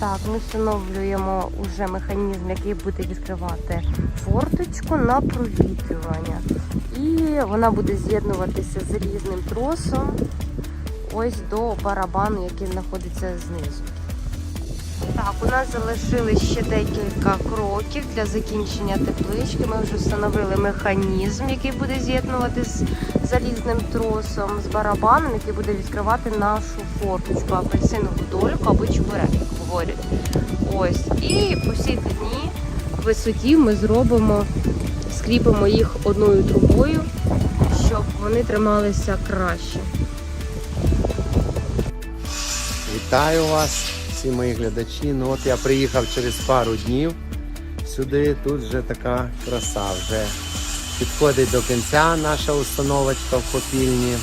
Так, ми встановлюємо уже механізм, який буде відкривати форточку на провітрювання. І вона буде з'єднуватися з різним тросом ось до барабану, який знаходиться знизу. Так, у нас залишилось ще декілька кроків для закінчення теплички. Ми вже встановили механізм, який буде з'єднувати з залізним тросом, з барабаном, який буде відкривати нашу форточку, апельсинову дольку або чебурек, як говорять. Ось. І по всій длині висоті ми зробимо, скріпимо їх одною трубою, щоб вони трималися краще. Вітаю вас, всі мої глядачі. Ну от я приїхав через пару днів сюди. Тут вже така краса. Вже підходить до кінця наша установочка в попільні.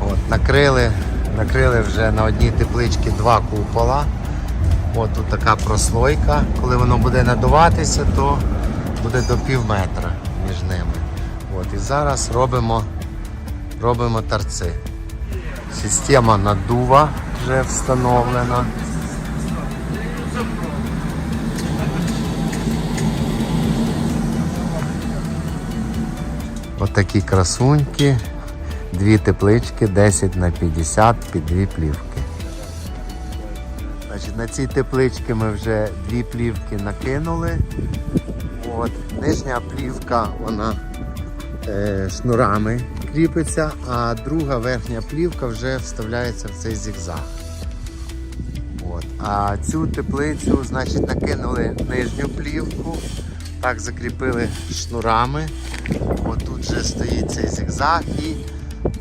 От, накрили, накрили вже на одній тепличці два купола. От тут така прослойка. Коли воно буде надуватися, то буде до пів метра між ними. От, і зараз робимо, робимо торци. Система надува вже встановлена. Отакі красуньки, дві теплички 10 на 50 під дві плівки. Значить, на ці теплички ми вже дві плівки накинули. От. Нижня плівка, вона е, шнурами кріпиться, а друга верхня плівка вже вставляється в цей зігзаг. От. А цю теплицю значить, накинули нижню плівку, так закріпили шнурами. От тут вже стоїть цей зігзаг і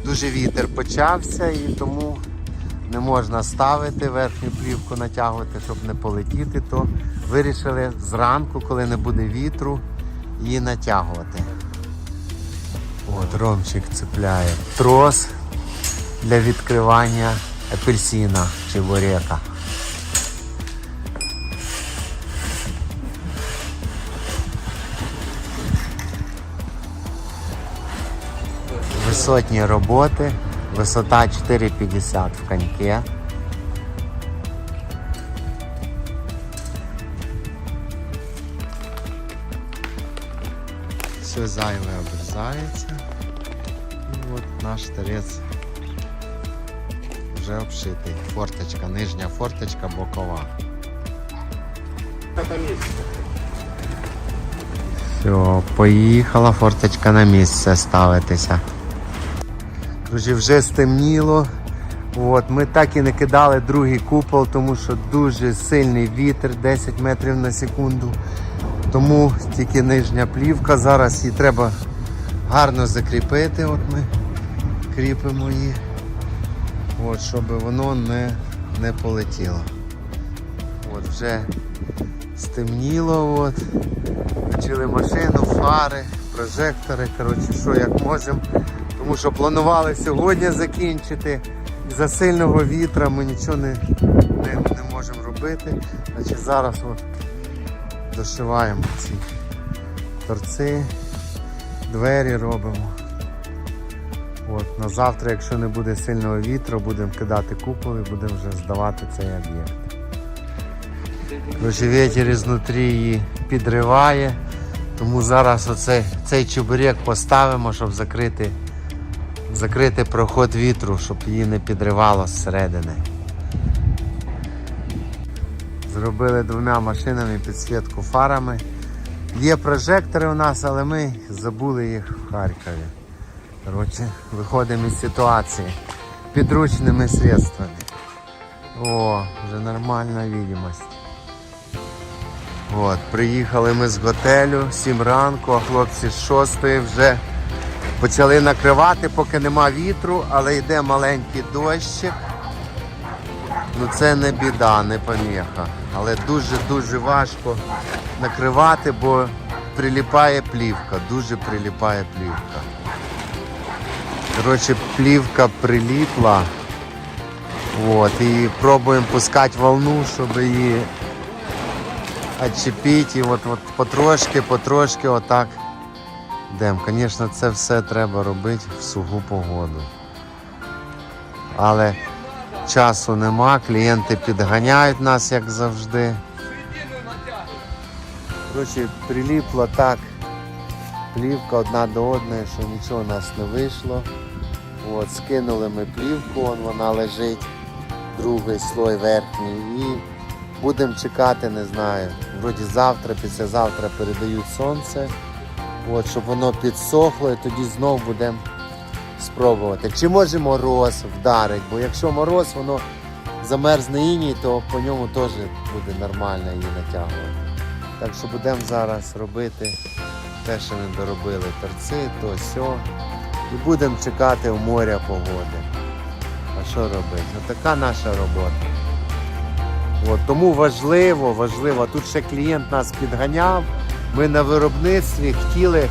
дуже вітер почався і тому не можна ставити верхню плівку, натягувати, щоб не полетіти, то вирішили зранку, коли не буде вітру, її натягувати. От Ромчик цепляє трос для відкривання апельсина чи бурека. Висотні роботи, висота 4,50 в коньке. Все зайве обрізається. І от наш торець вже обшитий. Форточка, нижня форточка бокова. Все, поїхала форточка на місце ставитися. Друзі, вже стемніло. От, ми так і не кидали другий купол, тому що дуже сильний вітер 10 метрів на секунду. Тому тільки нижня плівка. Зараз її треба гарно закріпити. От ми кріпимо її, от, щоб воно не, не полетіло. От вже стемніло. От. Включили машину, фари, прожектори. Коротше, що як можемо. Тому що планували сьогодні закінчити. За сильного вітра ми нічого не, не, не можемо робити. Значить, зараз от дошиваємо ці торці, двері робимо. От, на завтра, якщо не буде сильного вітру, будемо кидати купол і будемо вже здавати цей об'єкт. Вітер ізнутрі її підриває, тому зараз оцей, цей чебурек поставимо, щоб закрити, закрити проход вітру, щоб її не підривало зсередини. Зробили двома машинами підсвітку фарами. Є прожектори у нас, але ми забули їх в Харкові. Коротше, виходимо із ситуації підручними средствами. О, вже нормальна відомість. От, приїхали ми з готелю, 7 ранку, а хлопці з 6 вже почали накривати, поки нема вітру, але йде маленький дощик. Ну це не біда, не поміха. Але дуже-дуже важко накривати, бо приліпає плівка, дуже приліпає плівка. Коротше, плівка приліпла. От, і пробуємо пускати волну, щоб її відчепити. І от, от потрошки, потрошки отак Йдемо. Звісно, це все треба робити в суху погоду. Але часу нема, клієнти підганяють нас, як завжди. Коротше, приліпло так. Плівка одна до одної, що нічого у нас не вийшло. От, скинули ми плівку, вон вона лежить, другий слой верхній. І будемо чекати, не знаю. Вроді завтра, післязавтра передають сонце. От, щоб воно підсохло і тоді знов будемо спробувати. Чи може мороз вдарить, бо якщо мороз, воно замерзне іній, то по ньому теж буде нормально її натягувати. Так що будемо зараз робити те, що не доробили торці, то сьо. І будемо чекати в моря погоди. А що робити? Така наша робота. От, тому важливо, важливо. Тут ще клієнт нас підганяв. Ми на виробництві хотіли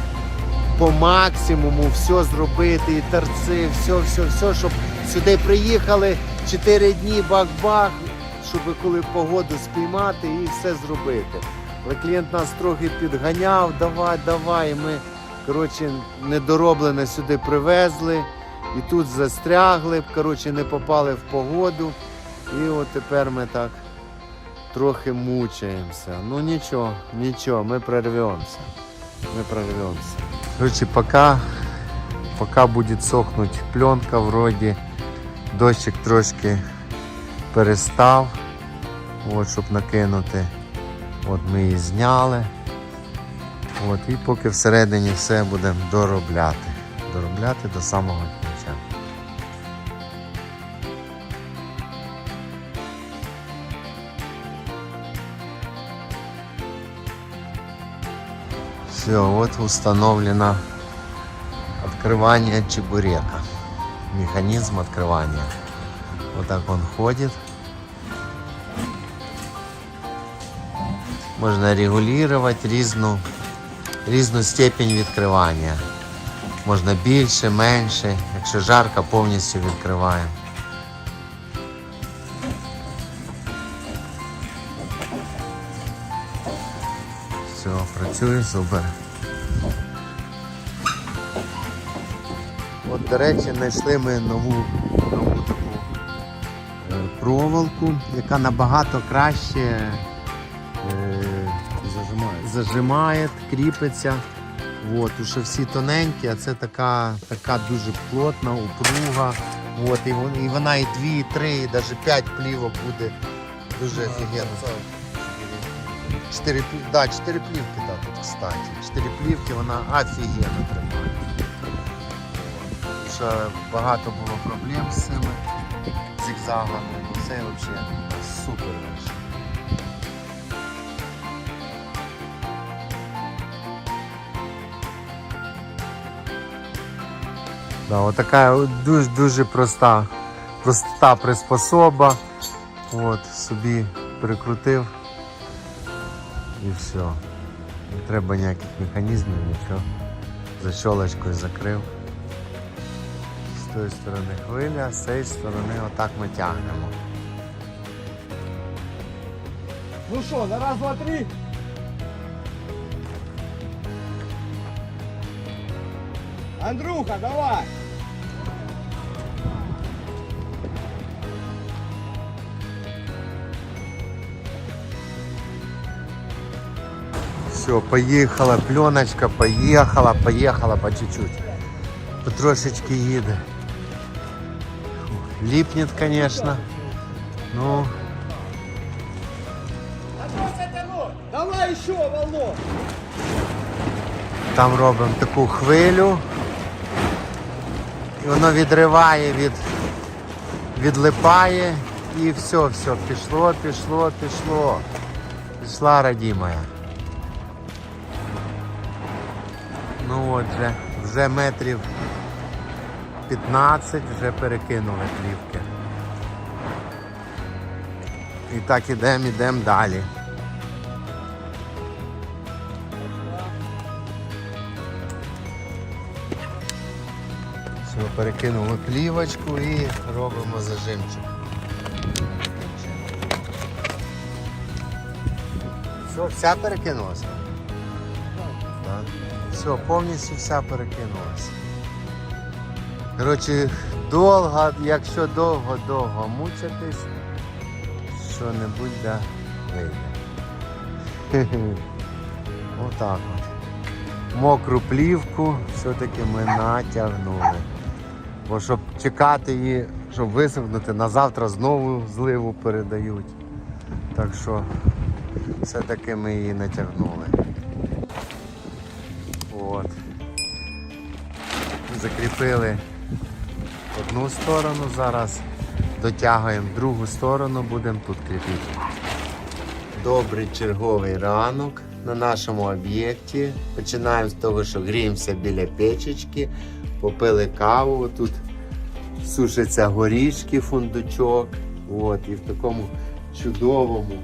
по максимуму все зробити, і торці, все, все, все, щоб сюди приїхали 4 дні бах-бах, щоб коли погоду спіймати і все зробити. Але клієнт нас трохи підганяв, давай, давай. І ми, коротше, недороблене сюди привезли і тут застрягли, коротше, не попали в погоду. І от тепер ми так трохи мучаємося. Ну нічого, нічого, ми прорвемося. Ми прорвемося. Короче, пока, пока будет сохнуть пленка, вроде, дощик трошки перестав, от, щоб накинути. От ми її зняли. От, і поки всередині все будемо доробляти. Доробляти до самого Все, вот установлено открывание чебурека. Механизм открывания. Вот так он ходит. Можна регулювати різну, різну степень відкривання. Можна більше, менше. Якщо жарко, повністю відкриваємо. Працює супер. От, до речі, знайшли ми нову, нову таку е, проволоку, яка набагато краще е, Зажимаю. зажимає, кріпиться. От, уже всі тоненькі, а це така, така дуже плотна, упруга. От, і, і вона і дві, і три, і навіть п'ять плівок буде дуже офігенно. Чотири, плів- да, чотири плівки так, кстати. Чотири плівки вона офігенно тримає. Що багато було проблем з цими зігзагами. Це взагалі супер вийшло. Да, отака дуже дуже проста, проста приспособа. От, собі прикрутив і все. Не треба ніяких механізмів, нічого. Защолочкою закрив. З тої сторони хвиля, з цієї сторони отак ми тягнемо. Ну що, на раз, два, три. Андрюха, давай. Все, поїхала, пленочка, поїхала, поїхала по чуть-чуть. Потрошечки їде. Липнет, конечно. Ну, Давай еще волну. там робимо таку хвилю. І воно відриває від, відлипає і все, все, пішло, пішло, пішло. Пішла радімая. Ну от вже, вже метрів 15 вже перекинули плівки. І так ідемо, ідемо далі. Все, перекинули плівочку і робимо зажимчик. Все, вся перекинулася? Все, повністю вся перекинулася. Коротше, довго, якщо довго-довго мучитись, що-небудь да вийде. Отак от. Мокру плівку все-таки ми натягнули. Бо щоб чекати її, щоб висохнути, на завтра знову зливу передають. Так що все-таки ми її натягнули. Закріпили одну сторону, зараз дотягуємо другу сторону, будемо тут кріпити. Добрий черговий ранок на нашому об'єкті. Починаємо з того, що гріємося біля печечки, попили каву. Тут сушаться горішки, фундучок. От, і в такому чудовому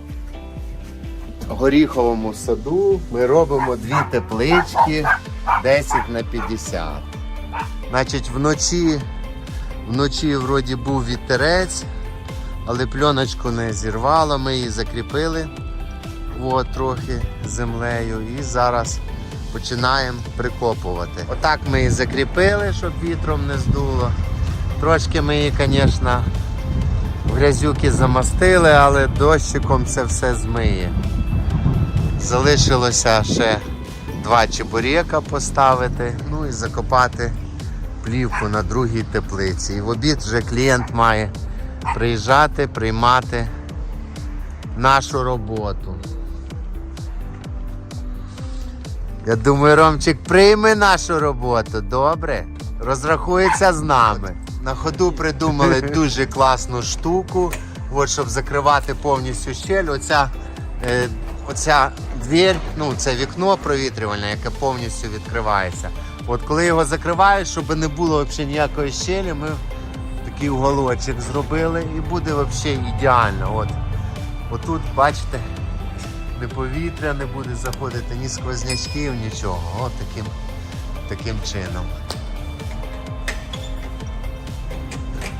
горіховому саду ми робимо дві теплички 10 на 50. Значить, вночі, вночі вроді був вітерець, але пленочку не зірвало, ми її закріпили от, трохи землею і зараз починаємо прикопувати. Отак ми її закріпили, щоб вітром не здуло. Трошки ми її, звісно, в грязюки замастили, але дощиком це все змиє. Залишилося ще два чебурека поставити, ну і закопати плівку на другій теплиці. І в обід вже клієнт має приїжджати, приймати нашу роботу. Я думаю, Ромчик прийме нашу роботу, добре? Розрахується з нами. На ходу придумали дуже класну штуку, от, щоб закривати повністю щель. Оця, е, оця двір, ну це вікно провітрювальне, яке повністю відкривається. От коли його закриваєш, щоб не було взагалі ніякої щелі, ми такий уголочок зробили і буде взагалі ідеально. От. Отут, бачите, не повітря не буде заходити, ні сквознячків, нічого. От таким, таким чином.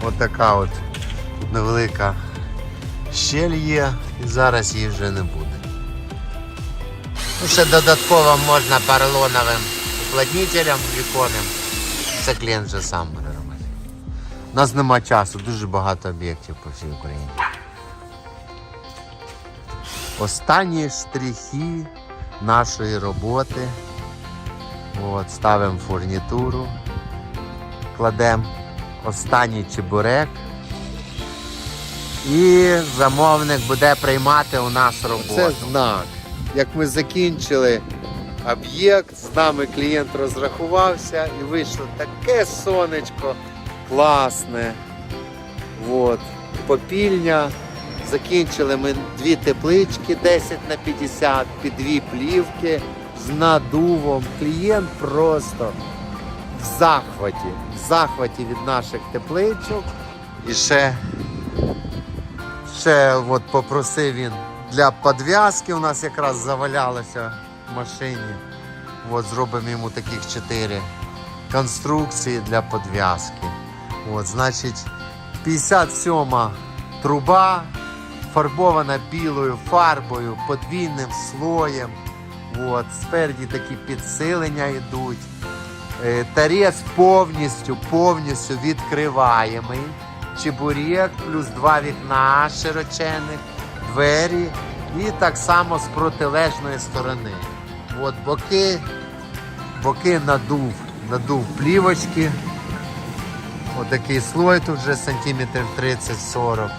От така от невелика щель є, і зараз її вже не буде. Ну, ще додатково можна поролоновим уплотнителем віконним. Це клієнт вже сам буде робити. У нас нема часу, дуже багато об'єктів по всій Україні. Останні штрихи нашої роботи. От, ставимо фурнітуру, кладемо останній чебурек. І замовник буде приймати у нас роботу. Це знак. Як ми закінчили об'єкт, з нами клієнт розрахувався і вийшло таке сонечко класне. От. Попільня. Закінчили ми дві теплички 10 на 50 під дві плівки з надувом. Клієнт просто в захваті, в захваті від наших тепличок. І ще, ще от попросив він для підв'язки. У нас якраз завалялося в машині. От зробимо йому таких чотири конструкції для підв'язки. От, значить, 57 труба фарбована білою фарбою, подвійним слоєм. От, спереді такі підсилення йдуть. Е, Тарець повністю, повністю відкриваємий. Чебурек плюс два вікна широчених, двері і так само з протилежної сторони. От боки, боки надув, надув плівочки. Отакий слой тут вже сантиметрів 30-40.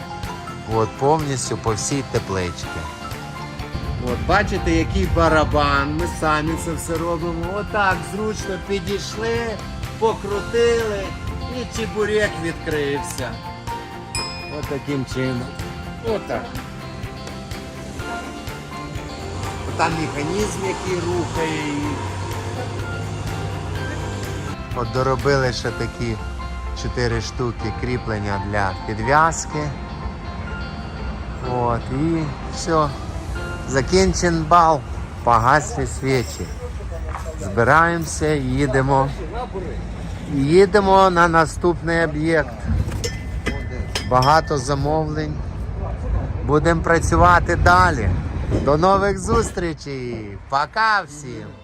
От повністю по всій тепличці. От бачите, який барабан. Ми самі це все робимо. Отак зручно підійшли, покрутили і чебурек відкрився. От таким чином. Отак. Там механізм, який рухає її. От доробили ще такі 4 штуки кріплення для підв'язки. От, і все. Закінчен бал. Погасли свічі. Збираємося їдемо. Їдемо на наступний об'єкт. Багато замовлень. Будемо працювати далі. До нових зустрічей. Пока всім!